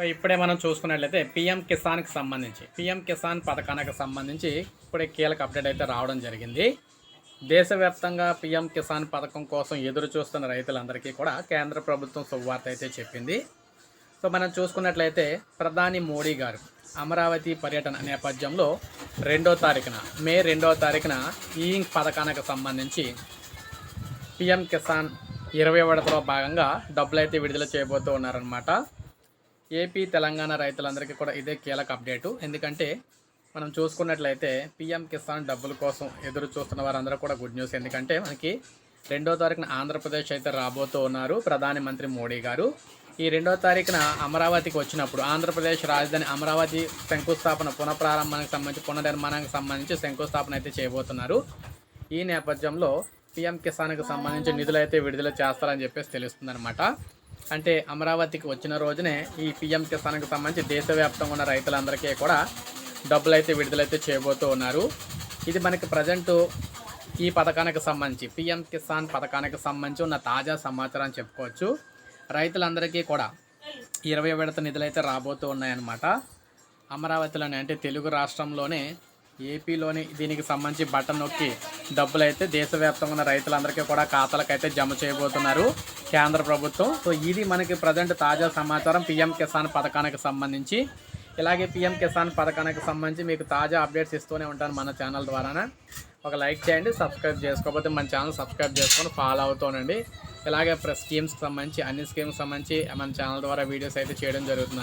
So ఇప్పుడే మనం చూసుకున్నట్లయితే పిఎం కిసాన్కి సంబంధించి పిఎం కిసాన్ పథకానికి సంబంధించి ఇప్పుడే కీలక అప్డేట్ అయితే రావడం జరిగింది. దేశవ్యాప్తంగా పిఎం కిసాన్ పథకం కోసం ఎదురు చూస్తున్న రైతులందరికీ కూడా కేంద్ర ప్రభుత్వం శుభవార్త అయితే చెప్పింది. సో మనం చూసుకున్నట్లయితే ప్రధాని మోడీ గారు అమరావతి పర్యటన నేపథ్యంలో రెండో తారీఖున మే రెండో తారీఖున ఈ పథకానికి సంబంధించి పిఎం కిసాన్ ఇరవై విడతలో భాగంగా డబ్బులు అయితే విడుదల చేయబోతూ ఉన్నారనమాట ఏపీ తెలంగాణ రైతులందరికీ కూడా ఇదే కీలక అప్డేటు. ఎందుకంటే మనం చూసుకున్నట్లయితే పిఎం కిసాన్ డబ్బుల కోసం ఎదురు చూస్తున్న వారందరూ కూడా గుడ్ న్యూస్. ఎందుకంటే మనకి రెండో తారీఖున ఆంధ్రప్రదేశ్ అయితే రాబోతూ ఉన్నారు ప్రధాని మంత్రి మోడీ గారు. ఈ రెండో తారీఖున అమరావతికి వచ్చినప్పుడు ఆంధ్రప్రదేశ్ రాజధాని అమరావతి శంకుస్థాపన పునఃప్రారంభానికి సంబంధించి పునర్నిర్మాణానికి సంబంధించి శంకుస్థాపన అయితే చేయబోతున్నారు. ఈ నేపథ్యంలో పిఎం కిసాన్కి సంబంధించి నిధులు అయితే విడుదల చేస్తారని చెప్పేసి తెలుస్తుందన్నమాట. అంటే అమరావతికి వచ్చిన రోజునే ఈ పిఎం కిసాన్కి సంబంధించి దేశవ్యాప్తంగా ఉన్న రైతులందరికీ కూడా డబ్బులు అయితే విడుదలైతే చేయబోతూ ఉన్నారు. ఇది మనకి ప్రజెంట్ ఈ పథకానికి సంబంధించి పిఎం కిసాన్ పథకానికి సంబంధించి ఉన్న తాజా సమాచారం చెప్పుకోవచ్చు. రైతులందరికీ కూడా ఇరవై విడత నిధులు అయితే రాబోతూ ఉన్నాయన్నమాట. అమరావతిలోనే అంటే తెలుగు రాష్ట్రంలోనే ఏపీలోని దీనికి సంబంధించి బటన్ నొక్కి డబ్బులు అయితే దేశవ్యాప్తంగా ఉన్న రైతులందరికీ కూడా ఖాతాలకు అయితే జమ చేయబోతున్నారు కేంద్ర ప్రభుత్వం. సో ఇది మనకి ప్రజెంట్ తాజా సమాచారం పిఎం కిసాన్ పథకానికి సంబంధించి. ఇలాగే పిఎం కిసాన్ పథకానికి సంబంధించి మీకు తాజా అప్డేట్స్ ఇస్తూనే ఉంటాను మన ఛానల్ ద్వారానే. ఒక లైక్ చేయండి సబ్స్క్రైబ్ చేసుకోకపోతే మన ఛానల్ సబ్స్క్రైబ్ చేసుకొని ఫాలో అవుతానండి ఇలాగే స్కీమ్స్కి సంబంధించి అన్ని స్కీమ్స్ సంబంధించి మన ఛానల్ ద్వారా వీడియోస్ అయితే చేయడం జరుగుతుంది